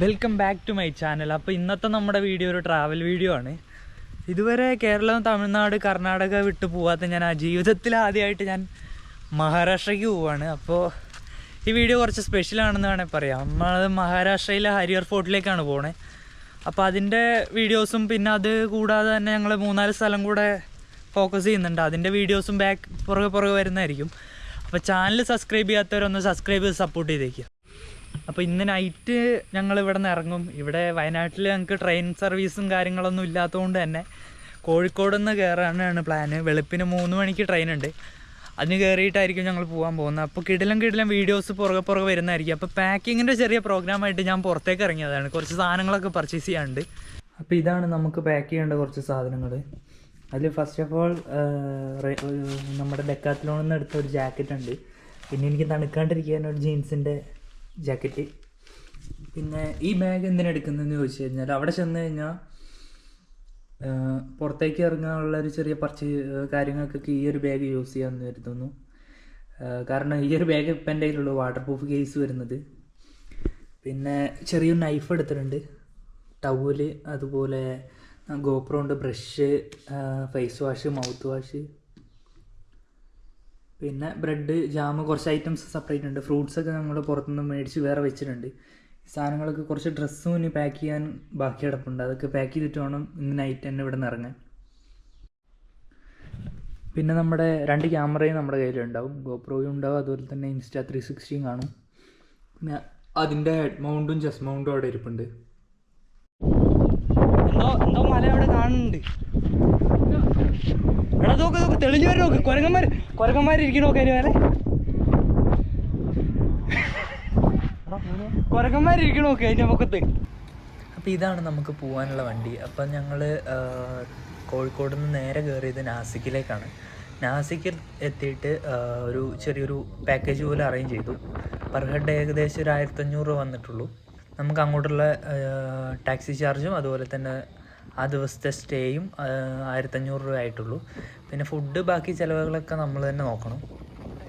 Welcome back to my channel അപ്പോൾ ഇന്നത്തെ നമ്മുടെ വീഡിയോ ഒരു ട്രാവൽ വീഡിയോ ആണ്. ഇതുവരെ കേരളം തമിഴ്നാട് കർണാടക വിട്ട് പോവാത്ത ഞാൻ ആ ജീവിതത്തിൽ ആദ്യമായിട്ട് ഞാൻ മഹാരാഷ്ട്രയ്ക്ക് പോവാണ്. അപ്പോൾ ഈ വീഡിയോ കുറച്ച് സ്പെഷ്യലാണെന്ന് വേണമെങ്കിൽ പറയാം. നമ്മൾ മഹാരാഷ്ട്രയിലെ ഹരിയർ ഫോർട്ടിലേക്കാണ് പോണേ. അപ്പോൾ അതിന്റെ വീഡിയോസും പിന്നെ അത് കൂടാതെ തന്നെ ഞങ്ങൾ മൂന്നാൽ സ്ഥലം കൂടെ ഫോക്കസ് ചെയ്യുന്നുണ്ട്. അതിന്റെ വീഡിയോസും ബാക്ക് പുറകെ പുറകെ വരുന്നതായിരിക്കും. അപ്പോൾ ചാനൽ സബ്സ്ക്രൈബ് ചെയ്യാത്തവരൊന്ന് സബ്സ്ക്രൈബ് ചെയ്ത് സപ്പോർട്ട് ചെയ്തേക്കുക അപ്പോൾ ഇന്ന് നൈറ്റ് ഞങ്ങൾ ഇവിടെ നിന്ന് ഇറങ്ങും. ഇവിടെ വയനാട്ടിൽ ഞങ്ങൾക്ക് ട്രെയിൻ സർവീസും കാര്യങ്ങളൊന്നും ഇല്ലാത്തതുകൊണ്ട് തന്നെ കോഴിക്കോട് നിന്ന് കയറാനാണ് പ്ലാന് വെളുപ്പിന് മൂന്ന് മണിക്ക് ട്രെയിൻ ഉണ്ട്. അതിന് കയറിയിട്ടായിരിക്കും ഞങ്ങൾ പോകാൻ പോകുന്നത്. അപ്പോൾ കിടിലം കിടിലം വീഡിയോസ് പുറകെ പുറകെ വരുന്നതായിരിക്കും. അപ്പോൾ പാക്കിങ്ങിന്റെ ചെറിയ പ്രോഗ്രാമായിട്ട് ഞാൻ പുറത്തേക്ക് ഇറങ്ങിയതാണ്. കുറച്ച് സാധനങ്ങളൊക്കെ പർച്ചേസ് ചെയ്യാനുണ്ട്. അപ്പോൾ ഇതാണ് നമുക്ക് പാക്ക് ചെയ്യേണ്ട കുറച്ച് സാധനങ്ങൾ അതിൽ ഫസ്റ്റ് ഓഫ് ഓൾ നമ്മുടെ ഡെക്കാത്തിലോണിൽ നിന്ന് എടുത്ത ഒരു ജാക്കറ്റ് ഉണ്ട്. പിന്നെ എനിക്ക് തണുക്കാണ്ടിരിക്കാൻ ഒരു ജീൻസിന്റെ ജാക്കറ്റ്. പിന്നെ ഈ ബാഗ് എന്തിനാണ് എടുക്കുന്നതെന്ന് ചോദിച്ചു കഴിഞ്ഞാൽ അവിടെ ചെന്ന് കഴിഞ്ഞാൽ പുറത്തേക്ക് ഇറങ്ങാനുള്ള ഒരു ചെറിയ പർച്ച കാര്യങ്ങൾക്കൊക്കെ ഈ ഒരു ബാഗ് യൂസ് ചെയ്യാമെന്ന് കരുതുന്നു. കാരണം ഈ ഒരു ബാഗ് ഇപ്പം എന്റെ കയ്യിലുള്ളൂ വാട്ടർ പ്രൂഫ് കേസ് വരുന്നത്. പിന്നെ ചെറിയൊരു നൈഫ് എടുത്തിട്ടുണ്ട്. ടവൽ അതുപോലെ ഗോപ്രോ ഉണ്ട് brush face wash mouthwash പിന്നെ ബ്രെഡ് ജാം കുറച്ച് ഐറ്റംസ് സെപ്പറേറ്റ് ഉണ്ട്. ഫ്രൂട്ട്സൊക്കെ നമ്മൾ പുറത്തുനിന്ന് മേടിച്ച് വേറെ വെച്ചിട്ടുണ്ട്. സാധനങ്ങളൊക്കെ കുറച്ച് ഡ്രസ്സും ഇനി പാക്ക് ചെയ്യാൻ ബാക്കി കിടപ്പുണ്ട്. അതൊക്കെ പാക്ക് ചെയ്തിട്ട് വേണം ഇന്ന് നൈറ്റ് തന്നെ ഇവിടെ നിന്ന് ഇറങ്ങാൻ. പിന്നെ നമ്മുടെ രണ്ട് ക്യാമറയും നമ്മുടെ കയ്യിലുണ്ടാവും ഗോപ്രോയും ഉണ്ടാവും. അതുപോലെ തന്നെ ഇൻസ്റ്റാ ത്രീ സിക്സ്റ്റിയും കാണും. പിന്നെ അതിന്റെ ഹെഡ് മൗണ്ടും ചെസ് മൗണ്ടും അവിടെ ഇരിപ്പുണ്ട്. എന്തോ എന്തോ മല അവിടെ കാണുന്നുണ്ട്. എടാ നോക്ക് നോക്ക് തെളിഞ്ഞു വരും നോക്ക്. കുരങ്ങന്മാർ നോക്ക് അതിന് മേലെ. നോക്ക് അതിന്റെ മുഖത്ത്. അപ്പോൾ ഇതാണ് നമുക്ക് പോകാനുള്ള വണ്ടി. അപ്പം ഞങ്ങൾ കോഴിക്കോട് നിന്ന് നേരെ കയറിയത് നാസിക്കിലേക്കാണ്. നാസിക്കിൽ എത്തിയിട്ട് ഒരു ചെറിയൊരു പാക്കേജ് പോലെ അറേഞ്ച് ചെയ്തു. പെർ ഹെഡ് ഏകദേശം ഒരു ആയിരത്തഞ്ഞൂറ് രൂപ വന്നിട്ടുള്ളൂ. നമുക്ക് അങ്ങോട്ടുള്ള ടാക്സി ചാർജും അതുപോലെ തന്നെ ആ ദിവസത്തെ സ്റ്റേയും ആയിരത്തഞ്ഞൂറ് രൂപ ആയിട്ടുള്ളൂ. പിന്നെ ഫുഡ് ബാക്കി ചിലവുകളൊക്കെ നമ്മൾ തന്നെ നോക്കണം.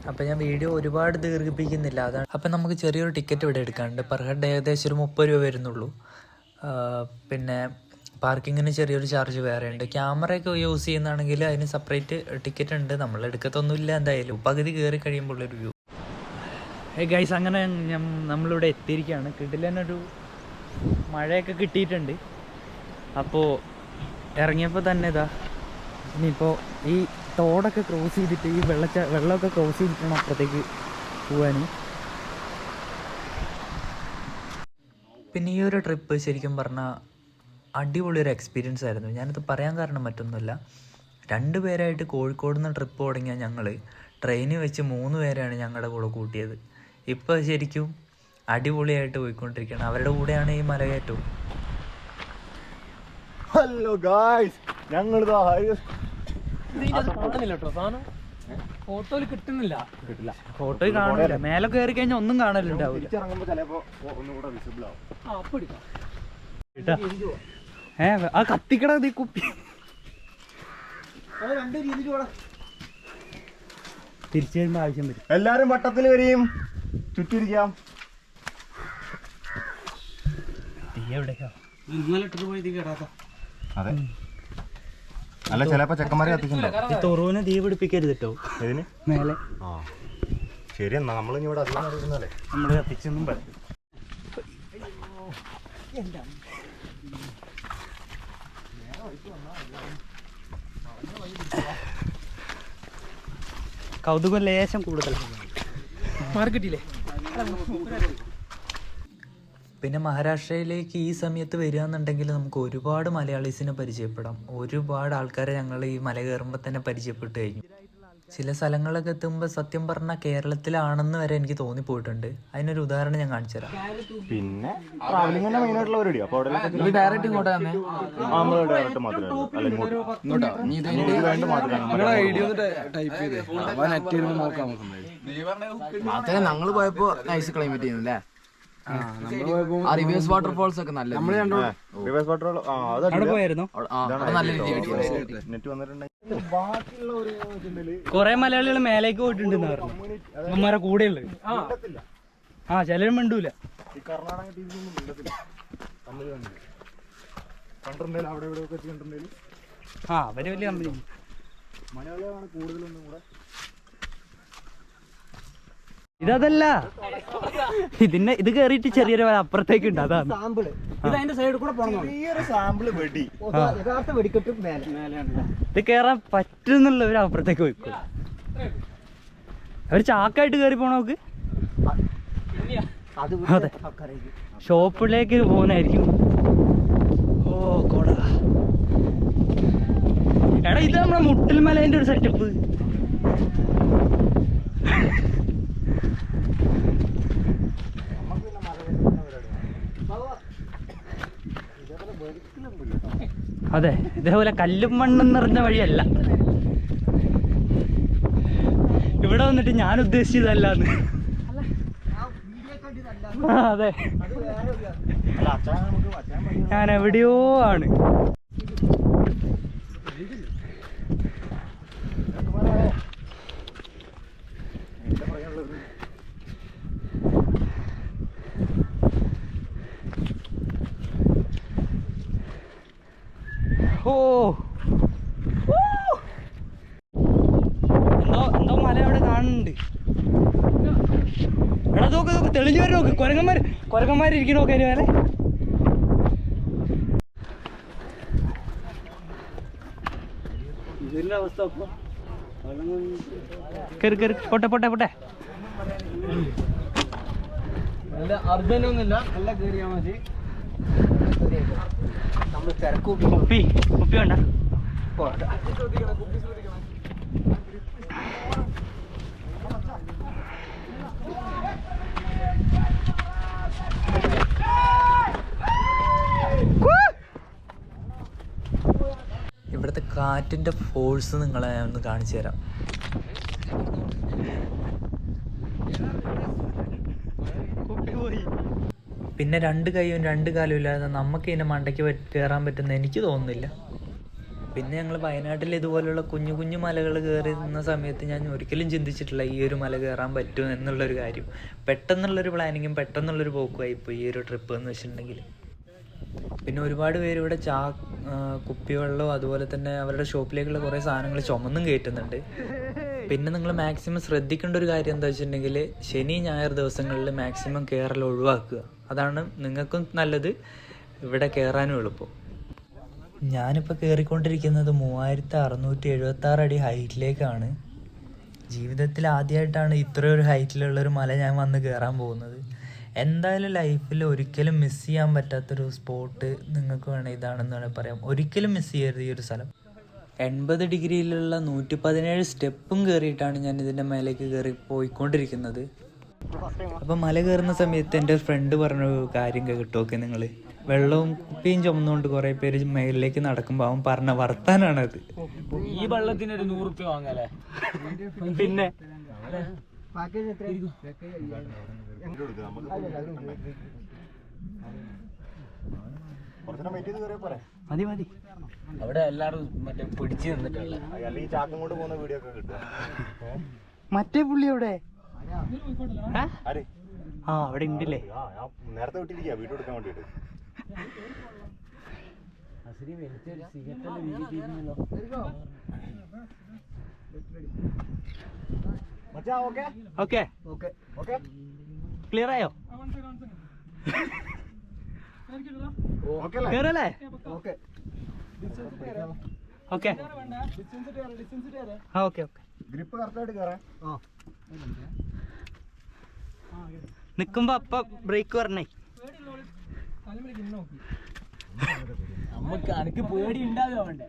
അപ്പോൾ ഞാൻ വീഡിയോ ഒരുപാട് ദീർഘിപ്പിക്കുന്നില്ല. അതാണ് അപ്പം നമുക്ക് ചെറിയൊരു ടിക്കറ്റ് ഇവിടെ എടുക്കാനുണ്ട്. പെർ ഹെഡ് ഏകദേശം ഒരു മുപ്പത് രൂപ വരുന്നുള്ളൂ. പിന്നെ പാർക്കിങ്ങിന് ചെറിയൊരു ചാർജ് വേറെ ഉണ്ട് ക്യാമറയൊക്കെ യൂസ് ചെയ്യുന്നതാണെങ്കിൽ അതിന് സെപ്പറേറ്റ് ടിക്കറ്റ് ഉണ്ട്. നമ്മൾ എടുക്കത്തൊന്നുമില്ല എന്തായാലും. പകുതി കയറി കഴിയുമ്പോൾ ഒരു വ്യൂ ഏ ഗൈസ് അങ്ങനെ നമ്മളിവിടെ എത്തിയിരിക്കുകയാണ്. കിടിലനൊരു മഴയൊക്കെ കിട്ടിയിട്ടുണ്ട്. അപ്പോൾ ഇറങ്ങിയപ്പോൾ തന്നെ ഇതാ. ഇനിയിപ്പോൾ ഈ തോടൊക്കെ ക്രോസ് ചെയ്തിട്ട് ഈ വെള്ളച്ച വെള്ളമൊക്കെ ക്രോസ് ചെയ്തിട്ടാണ് അപ്പുറത്തേക്ക് പോകാൻ പിന്നെ ഈ ഒരു ട്രിപ്പ് ശരിക്കും പറഞ്ഞാൽ അടിപൊളി ഒരു എക്സ്പീരിയൻസ് ആയിരുന്നു. ഞാനിത് പറയാൻ കാരണം മറ്റൊന്നുമില്ല. രണ്ട് പേരായിട്ട് കോഴിക്കോട് നിന്ന് ട്രിപ്പ് തുടങ്ങിയ ഞങ്ങൾ ട്രെയിനിൽ വെച്ച് മൂന്ന് പേരാണ് ഞങ്ങളുടെ കൂടെ കൂട്ടിയത്. ഇപ്പോൾ ശരിക്കും അടിപൊളിയായിട്ട് പോയിക്കൊണ്ടിരിക്കുകയാണ്. അവരുടെ കൂടെയാണ് ഈ മലകയറ്റവും. ഹലോ ഗായ്സ് ഞങ്ങൾ ഫോട്ടോയിൽ കിട്ടുന്നില്ല. കിട്ടില്ല. ഫോട്ടോയിൽ കാണുന്നില്ല. മേലെ കയറി കഴിഞ്ഞാൽ ഒന്നും കാണലുണ്ടാവില്ല ഒന്നും കൂടെ വിസിബിൾ ആവും. കേട്ടാ? ഏ ആ കത്തിക്കട നീ കുപ്പി. തിരിച്ചു വരുമ്പോ ആവശ്യം വരും. എല്ലാരും വട്ടത്തിൽ വരെയും ചുറ്റിരിക്കാം. തീ എവിടെയാ അതെ. അല്ല ചിലപ്പോ ചെക്കന്മാരെ കത്തിക്കുന്നുണ്ടോ ഈ തുറവിനെ തീ പിടിപ്പിക്കരുത് കേട്ടോ ഇതിന് മേലെ. ആ. ശരി എന്നാ നമ്മൾ ഇവിടെ അധികം അറിയുന്നല്ലേ നമ്മൾ കത്തിച്ചൊന്നും പറയും കൗതുകം ലേശം കൂടുതൽ മാർക്കറ്റില്ലേ പിന്നെ മഹാരാഷ്ട്രയിലേക്ക് ഈ സമയത്ത് വരിക എന്നുണ്ടെങ്കിൽ നമുക്ക് ഒരുപാട് മലയാളീസിനെ പരിചയപ്പെടാം. ഒരുപാട് ആൾക്കാരെ ഞങ്ങൾ ഈ മല കയറുമ്പോൾ തന്നെ പരിചയപ്പെട്ട് കഴിഞ്ഞു. ചില സ്ഥലങ്ങളൊക്കെ എത്തുമ്പോൾ സത്യം പറഞ്ഞാൽ കേരളത്തിലാണെന്ന് വരെ എനിക്ക് തോന്നിപ്പോയിട്ടുണ്ട്. അതിനൊരു ഉദാഹരണം ഞാൻ കാണിച്ചു തരാം. പിന്നെ ട്രാവലിംഗ് തന്നെ മെയിൻ ആയിട്ടുള്ള പരിപാടി അപ്പോൾ അവിടെ ഡയറക്റ്റ് ഇങ്ങോട്ട് തന്നെ നമ്മൾ ഡയറക്റ്റ് മാത്രമേ അല്ല ഇങ്ങോട്ട്. നീ ഇത് ഇനി ഇത് വേണ്ട മാത്രമേ ഐഡിയ ഒന്ന് ടൈപ്പ് ചെയ്ത്. അവൻ നോക്കാം നമുക്ക് അതെ ഞങ്ങൾ പോയപ്പോ നൈസ് ക്ലൈമറ്റ് ചെയ്യുന്നു അല്ലേ റിവേഴ്സ് വാട്ടർഫോൾസ് ഒക്കെ നല്ല റിവേഴ്സ് വാട്ടർ ആ അത് അവിടെ പോയായിരുന്നു? നല്ല രീതിയിൽ നെറ്റ് വന്നിട്ടുണ്ടെങ്കിൽ കൊറേ മലയാളികൾ മേലേക്ക് പോയിട്ടുണ്ടെന്ന് പറഞ്ഞു. അമ്മമാരെ കൂടെ ഉള്ളത് ആ. ചിലരും മിണ്ടൂല. ഈ കർണാടക മിണ്ടത്തില്ല. കണ്ടിട്ടുണ്ടെങ്കിൽ അവിടെ ഇവിടെ ഒക്കെ കണ്ടിട്ടുണ്ടെങ്കിൽ ആ അവർ വലിയ കമ്പനി മലയാളികളാണ് കൂടുതലൊന്നും കൂടെ ഇതല്ല. ഇതിന്റെ ഇത് കേറിയിട്ട് ചെറിയൊരു അപ്പുറത്തേക്ക് ഉണ്ട് അതാണ്. ഇത് അതിന്റെ സൈഡിൽ കൂടെ പോകണം ചെറിയൊരു സാമ്പിൾ വെടി. യഥാർത്ഥ വെടിക്കെട്ട് ഇത് കേറാൻ പറ്റുന്നുള്ള ഒരു അപ്പുറത്തേക്ക് പോയിക്കോ. അവർ ചാക്കായിട്ട് കയറി പോണോക്ക് അത് അതെ. ഷോപ്പിലേക്ക് പോകുന്നായിരിക്കും ഓ കൊട എടാ ഇത് നമ്മളെ മുട്ടിൽ മലേന്റെ ഒരു സെറ്റപ്പ് അതെ ഇതേപോലെ കല്ലും മണ്ണും നിറഞ്ഞ വഴിയല്ല. ഇവിടെ വന്നിട്ട് ഞാൻ ഉദ്ദേശിച്ചതല്ലാന്ന്. അതെ. ഞാൻ എവിടെയോ ആണ് എന്താ പറയാനുള്ളത് ഓ ഊ. എന്തോ എന്തോ മല അവിടെ കാണുന്നുണ്ട് എടാ നോക്ക് നോക്ക് തെളിഞ്ഞു വരെ നോക്ക് കൊരങ്ങന്മാര് കൊരങ്ങന്മാര് ഇരിക്കണ അവസ്ഥ അപ്പൊ കേറി കേറി. പോട്ടെ പോട്ടെ പോട്ടെ. നല്ല അർജന്റൊന്നുമില്ല നല്ല കയറിയാ മതി. നമ്മൾ തിരക്ക് കുപ്പി കുപ്പി കുപ്പി വേണ്ട ഇവിടുത്തെ കാറ്റിന്റെ ഫോഴ്സ് നിങ്ങളെ ഒന്ന് കാണിച്ചു തരാം. പിന്നെ രണ്ട് കൈയും രണ്ട് കാലും ഇല്ലാതെ നമുക്ക് ഇതിന്റെ മണ്ടയ്ക്ക് കയറാൻ പറ്റുന്ന എനിക്ക് തോന്നുന്നില്ല. പിന്നെ ഞങ്ങൾ വയനാട്ടിൽ ഇതുപോലുള്ള കുഞ്ഞു കുഞ്ഞു മലകൾ കയറി നിന്ന സമയത്ത് ഞാൻ ഒരിക്കലും ചിന്തിച്ചിട്ടില്ല ഈ ഒരു മല കയറാൻ പറ്റും എന്നുള്ളൊരു കാര്യം. പെട്ടെന്നുള്ളൊരു പ്ലാനിങ്ങും പെട്ടെന്നുള്ളൊരു പോക്കുമായി ഇപ്പോൾ ഈ ഒരു ട്രിപ്പ് എന്ന് വെച്ചിട്ടുണ്ടെങ്കിൽ പിന്നെ ഒരുപാട് പേര് ഇവിടെ ചാ കുപ്പിവെള്ളവും അതുപോലെ തന്നെ അവരുടെ ഷോപ്പിലേക്കുള്ള കുറേ സാധനങ്ങൾ ചുമന്നും കയറ്റുന്നുണ്ട്. പിന്നെ നിങ്ങൾ മാക്സിമം ശ്രദ്ധിക്കേണ്ട ഒരു കാര്യം എന്താ വെച്ചിട്ടുണ്ടെങ്കിൽ ശനി ഞായർ ദിവസങ്ങളിൽ മാക്സിമം കയറൽ ഒഴിവാക്കുക. അതാണ് നിങ്ങൾക്കും നല്ലത്. ഇവിടെ കയറാനും എളുപ്പം. ഞാനിപ്പോൾ കയറിക്കൊണ്ടിരിക്കുന്നത് മൂവായിരത്തി അറുന്നൂറ്റി എഴുപത്തി ആറ് അടി ഹൈറ്റിലേക്കാണ്. ജീവിതത്തിൽ ആദ്യമായിട്ടാണ് ഇത്രയൊരു ഹൈറ്റിലുള്ളൊരു മല ഞാൻ വന്ന് കയറാൻ പോകുന്നത്. എന്തായാലും ലൈഫിൽ ഒരിക്കലും മിസ് ചെയ്യാൻ പറ്റാത്തൊരു സ്പോട്ട് നിങ്ങൾക്ക് വേണേൽ ഇതാണെന്ന് വേണേൽ പറയാം. ഒരിക്കലും മിസ് ചെയ്യരുത് ഈ ഒരു സ്ഥലം. എൺപത് ഡിഗ്രിയിലുള്ള നൂറ്റി പതിനേഴ് സ്റ്റെപ്പും കയറിയിട്ടാണ് ഞാൻ ഇതിന്റെ മേലേക്ക് കയറി പോയിക്കൊണ്ടിരിക്കുന്നത്. അപ്പം മല കയറുന്ന സമയത്ത് എന്റെ ഫ്രണ്ട് പറഞ്ഞ കാര്യം കേട്ടോക്കെ നിങ്ങൾ വെള്ളവും കുപ്പിയും ചുമന്നുകൊണ്ട് കുറേ പേര് മേലിലേക്ക് നടക്കുമ്പോൾ അവൻ പറഞ്ഞ വർത്താനാണത്. ഈ വെള്ളത്തിന് ഒരു നൂറ് വാങ്ങാലേ പിന്നെ? പാക്കേജ് എത്ര മതി മതി. അവിടെ എല്ലാരും മറ്റേ പിടിച്ചു നിന്നിട്ടല്ലേ മറ്റേ പുള്ളി എവിടെ? ഏ? ആ അവിടെ ഉണ്ടല്ലേ. ആ നേരത്തെ വിട്ടിരിക്കുക വീഡിയോ എടുക്കാൻ വലിച്ചൊരു മച്ചാ okay okay okay okay clear ആയോ? കേറല്ലേ okay okay okay okay grip കറക്റ്റായിട്ട് കയറാൻ നിക്കുമ്പോ അപ്പ ബ്രേക്ക് പറഞ്ഞേ നമുക്ക് അനക്ക് പേടി ഉണ്ടാവുക വേണ്ടേ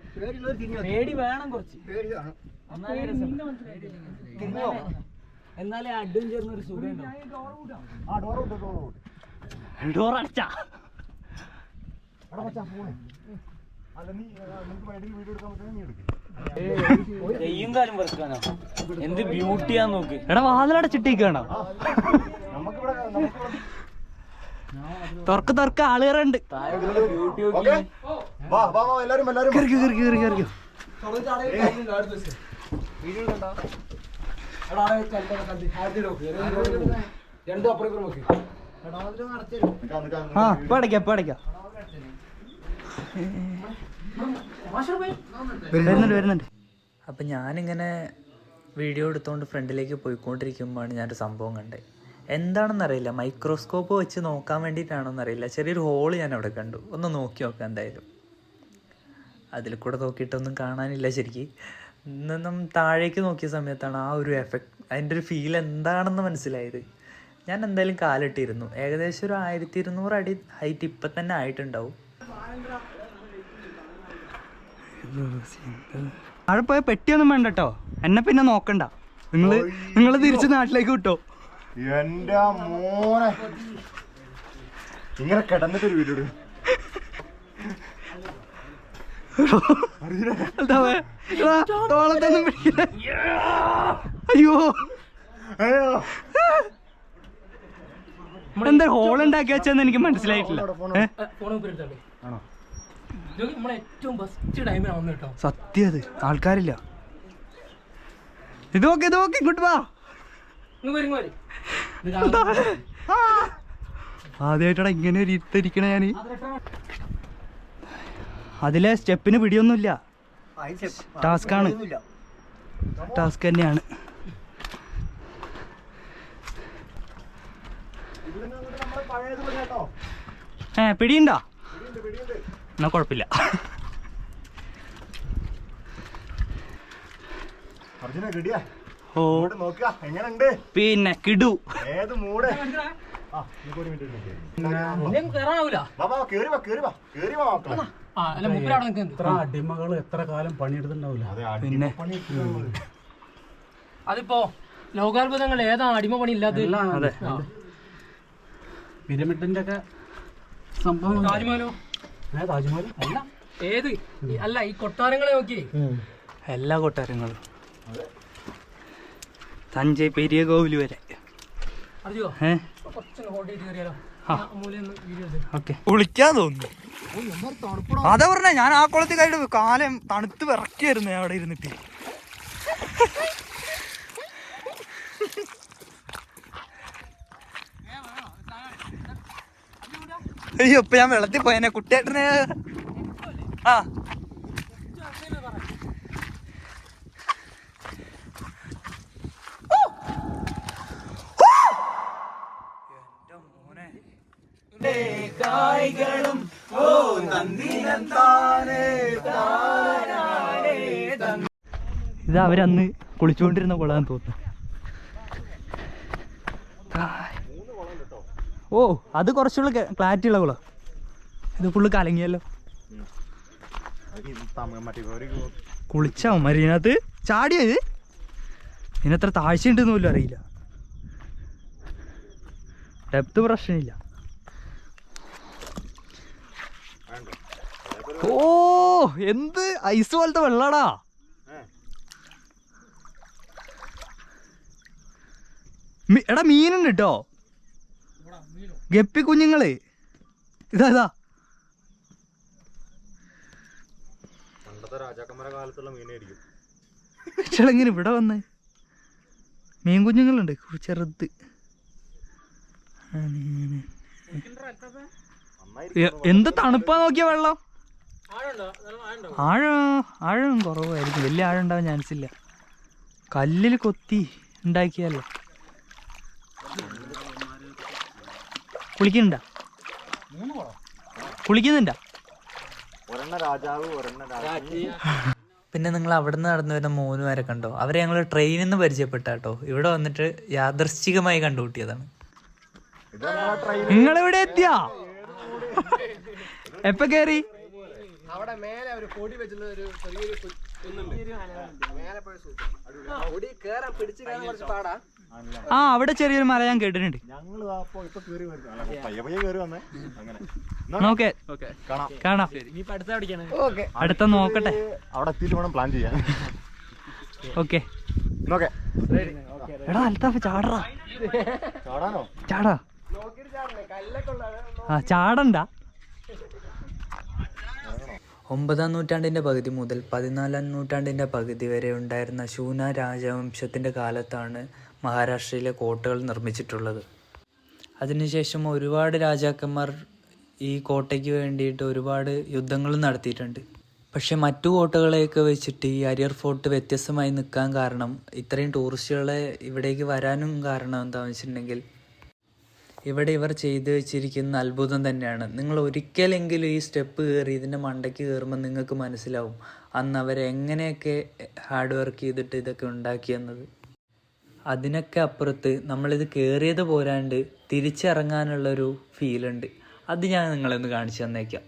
പേടി വേണം കുറച്ച്. എന്നാലേ അഡും ചേർന്ന ഒരു സുഖം ഉണ്ടാവും. ഡോർ അടച്ചാ. കയ്യും കാലും എന്ത് ബ്യൂട്ടിയാ നോക്ക്. എടാ വാതിലടച്ചിട്ടേക്കാണോ നമുക്കിവിടെ തുറക്ക് തുറക്ക് ആളുകളുണ്ട്. ആ നിക്കാം. ഇപ്പൊ അടയ്ക്കാം ഇപ്പൊ അടയ്ക്കാം. വരുന്നുണ്ട് വരുന്നുണ്ട്. അപ്പം ഞാനിങ്ങനെ വീഡിയോ എടുത്തുകൊണ്ട് ഫ്രണ്ടിലേക്ക് പോയിക്കൊണ്ടിരിക്കുമ്പോഴാണ് ഞാനൊരു സംഭവം കണ്ടത്. എന്താണെന്നറിയില്ല. മൈക്രോസ്കോപ്പ് വെച്ച് നോക്കാൻ വേണ്ടിയിട്ടാണോന്നറിയില്ല. ചെറിയൊരു ഹോൾ ഞാൻ അവിടെ കണ്ടു. ഒന്ന് നോക്കി നോക്കാം എന്തായാലും. അതിൽ കൂടെ നോക്കിയിട്ടൊന്നും കാണാനില്ല ശരിക്ക്. നിന്നും താഴേക്ക് നോക്കിയ സമയത്താണ് ആ ഒരു എഫക്റ്റ് അതിന്റെ ഒരു ഫീൽ എന്താണെന്ന് മനസ്സിലായത്. ഞാൻ എന്തായാലും കാലിട്ടിരുന്നു. ഏകദേശം ഒരു ആയിരത്തി ഇരുന്നൂറ് അടി ഹൈറ്റ് ഇപ്പം തന്നെ ആയിട്ടുണ്ടാവും. അവിടെ പോയ പെട്ടിയൊന്നും വേണ്ട കേട്ടോ എന്നെ പിന്നെ നോക്കണ്ട. നിങ്ങൾ നിങ്ങൾ തിരിച്ച് നാട്ടിലേക്ക് വിട്ടോ. എന്റെ മോനെ. ഇങ്ങനെ കിടന്നിട്ടൊരു വീഡിയോ തോളത്തൊന്നും പിടിക്കില്ല. അയ്യോ. അയ്യോ. എന്താ ഹോൾ ഉണ്ടാക്കി വെച്ചെന്ന് എനിക്ക് മനസ്സിലായിട്ടില്ല. സത്യം അത്. ആൾക്കാരില്ല. ഇത് നോക്കി ഇത് നോക്കി ഇങ്ങോട്ട് വാ. ആദ്യമായിട്ടാണ് ഇങ്ങനെ ഇരുത്തിരിക്കണ ഞാൻ അതിലെ സ്റ്റെപ്പിന് പിടിയൊന്നുമില്ല. ടാസ്ക് ആണ് ടാസ്ക് തന്നെയാണ്. ഏ പിടിയുണ്ടോ? എന്നാ കുഴപ്പമില്ല. അർജുന കിടിയാ ഓ. എങ്ങനെയുണ്ട് പിന്നെ കിടു. ഏത് മൂട്? ആ നിനക്ക് ഒരു മിനിറ്റ് നോക്കിയേ ഇനി വാ വാ കേറി വാ കേറി വാ കേറി വാ മക്കളെ അല്ല മുപ്പിലാണ് നിൽക്കുന്നത് എത്ര അടിമകൾ എത്ര കാലം പണിയെടുത്തിട്ടുണ്ടാവില്ല അതെ പിന്നെ. അതിപ്പോ ലോകാത്ഭുതങ്ങൾ ഏതാ അടിമ പണി ഇല്ലാത്ത. പിരമിഡിന്റെ ഒക്കെ സംഭവം താജ്മഹലോ? താജ്മഹൽ? അല്ല. ഏത്? അല്ല ഈ കൊട്ടാരങ്ങളെ നോക്കി എല്ലാ കൊട്ടാരങ്ങളും തഞ്ചൈ പെരിയ കോവിൽ വരെ അറിയോ ഏ കുറച്ച് ഹോട്ട് ചെയ്ത് കയറിയാലോ ആ. മൂലയൊന്ന് പെരിയ കോവിൽ വരെ കുളിക്കാൻ തോന്നുന്നു. അതാ പറഞ്ഞ ഞാൻ ആ കുളത്തിൽ കഴിഞ്ഞ കാലം തണുത്ത് വിറക്കായിരുന്നു അവിടെ ഇരുന്നിട്ട്. അയ്യോ ഇപ്പൊ ഞാൻ വെള്ളത്തിൽ പോയനെ കുട്ടിയേട്ടനെ. ആ. ഇത് അവരന്ന് കുളിച്ചുകൊണ്ടിരുന്ന കുളാന്ന് തോന്നുന്നു. ഓ അത് കുറച്ചുള്ള ക്ലാരിറ്റി ഉള്ള കുളം. ഇത് ഫുള്ള് കലങ്ങിയല്ലോ. കുളിച്ചോ മരീനകത്ത് ചാടിയത് ഇതിനെത്ര താഴ്ച ഉണ്ടെന്ന് പോലും അറിയില്ല. ഡെപ്ത് പ്രശ്നമില്ല. ഓ എന്ത്? ഐസ് പോലത്തെ വെള്ളാടാ. എടാ മീനുണ്ട് കേട്ടോ ഗപ്പി കുഞ്ഞുങ്ങൾ. ഇതാ ഇതാ. പണ്ടത്തെ രാജാക്കന്മാരെ കാലത്തുള്ള മീനായിരിക്കും. ഇങ്ങനെ ഇവിടെ വന്ന്. മീൻ കുഞ്ഞുങ്ങളുണ്ട്. ചെറുത്. എന്ത് തണുപ്പാ നോക്കിയ വെള്ളം? ആഴം ആഴം കുറവായിരിക്കും. വലിയ ആഴം ഉണ്ടാവാൻ ചാൻസ് ഇല്ല. കല്ലിൽ കൊത്തി ഉണ്ടാക്കിയല്ലോ കുളിക്കുന്നുണ്ടാ? കുളിക്കുന്നുണ്ടാ? ഒരെണ്ണ രാജാവ് ഒരെണ്ണ രാജാവ്. പിന്നെ നിങ്ങൾ അവിടെ നിന്ന് നടന്നു വരുന്ന മൂന്ന് പേരെ കണ്ടോ? അവരെ ഞങ്ങൾ ട്രെയിനിൽ നിന്ന് പരിചയപ്പെട്ട കേട്ടോ ഇവിടെ വന്നിട്ട് യാദർശികമായി കണ്ടുകൂട്ടിയതാണ് നിങ്ങളിവിടെ ട്രെയിൻ നിങ്ങൾ ഇവിടെ എത്തിയാ? എപ്പ കേറി? അവിടെ മേലെ ഒരു പൊടി വെച്ചിട്ടുള്ള ഒരു ചെറിയൊരു. പൊടി കേറാൻ പിടിച്ചു കയറാൻ കുറച്ച് പാടാ. ആ അവിടെ ചെറിയൊരു മല ഞാൻ കേട്ടിട്ടുണ്ട്. ഞങ്ങൾ നോക്കേ. കാണാം. അടുത്ത പഠിക്കാണ് ഓക്കെ. അടുത്ത നോക്കട്ടെ. അവിടെ എത്തിയിട്ട് വേണം പ്ലാൻ ചെയ്യാൻ. ഓക്കെ. എടാ അൽത്താഫ് ചാടറാ ചാടാനോ? ചാടാ. ആ ചാടണ്ട. ഒമ്പതാം നൂറ്റാണ്ടിന്റെ പകുതി മുതൽ പതിനാലാം നൂറ്റാണ്ടിന്റെ പകുതി വരെ ഉണ്ടായിരുന്ന ശൂന രാജവംശത്തിന്റെ കാലത്താണ് മഹാരാഷ്ട്രയിലെ കോട്ടകൾ നിർമ്മിച്ചിട്ടുള്ളത്. അതിനുശേഷം ഒരുപാട് രാജാക്കന്മാർ ഈ കോട്ടയ്ക്ക് വേണ്ടിയിട്ട് ഒരുപാട് യുദ്ധങ്ങൾ നടത്തിയിട്ടുണ്ട്. പക്ഷെ മറ്റു കോട്ടകളെയൊക്കെ വെച്ചിട്ട് ഈ അരിയർ ഫോർട്ട് വ്യത്യസ്തമായി നിൽക്കാൻ കാരണം ഇത്രയും ടൂറിസ്റ്റുകളെ ഇവിടേക്ക് വരാനും കാരണം എന്താണെന്ന് വെച്ചിട്ടുണ്ടെങ്കിൽ ഇവിടെ ഇവർ ചെയ്തു വെച്ചിരിക്കുന്ന അത്ഭുതം തന്നെയാണ്. നിങ്ങൾ ഒരിക്കലെങ്കിലും ഈ സ്റ്റെപ്പ് കയറി ഇതിന്റെ മണ്ടയ്ക്ക് കയറുമ്പോൾ നിങ്ങൾക്ക് മനസ്സിലാവും അന്ന് അവർ എങ്ങനെയൊക്കെ ഹാർഡ് വർക്ക് ചെയ്തിട്ട് ഇതൊക്കെ ഉണ്ടാക്കിയെന്നത് അതിനൊക്കെ അപ്പുറത്ത് നമ്മളിത് കയറിയത് പോരാണ്ട് തിരിച്ചിറങ്ങാനുള്ളൊരു ഫീലുണ്ട് അത് ഞാൻ നിങ്ങളൊന്ന് കാണിച്ചു തന്നേക്കാം.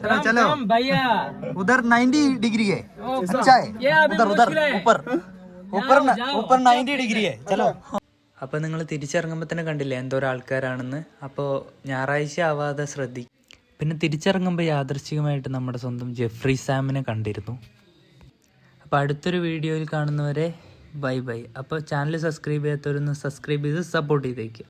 चलो चलो भैया उधर 90 डिग्री है अच्छा है ये अभी उधर उधर मुश्किल है। ऊपर ऊपर न- ऊपर 90 डिग्री है चलो അപ്പോൾ നിങ്ങൾ തിരിച്ചിറങ്ങുമ്പോൾ തന്നെ കണ്ടില്ലേ എന്തോരം ആൾക്കാരാണെന്ന് അപ്പോൾ ഞായറാഴ്ച ആവാതെ ശ്രദ്ധിക്കും പിന്നെ തിരിച്ചിറങ്ങുമ്പോൾ യാദൃശ്ചികമായിട്ട് നമ്മുടെ സ്വന്തം ജെഫ്രി സാമിനെ കണ്ടിരുന്നു അപ്പോൾ അടുത്തൊരു വീഡിയോയിൽ കാണുന്നവരെ ബൈ ബൈ അപ്പോൾ ചാനൽ സബ്സ്ക്രൈബ് ചെയ്യാത്തവരൊന്ന് സബ്സ്ക്രൈബ് ചെയ്ത് സപ്പോർട്ട് ചെയ്തേക്കും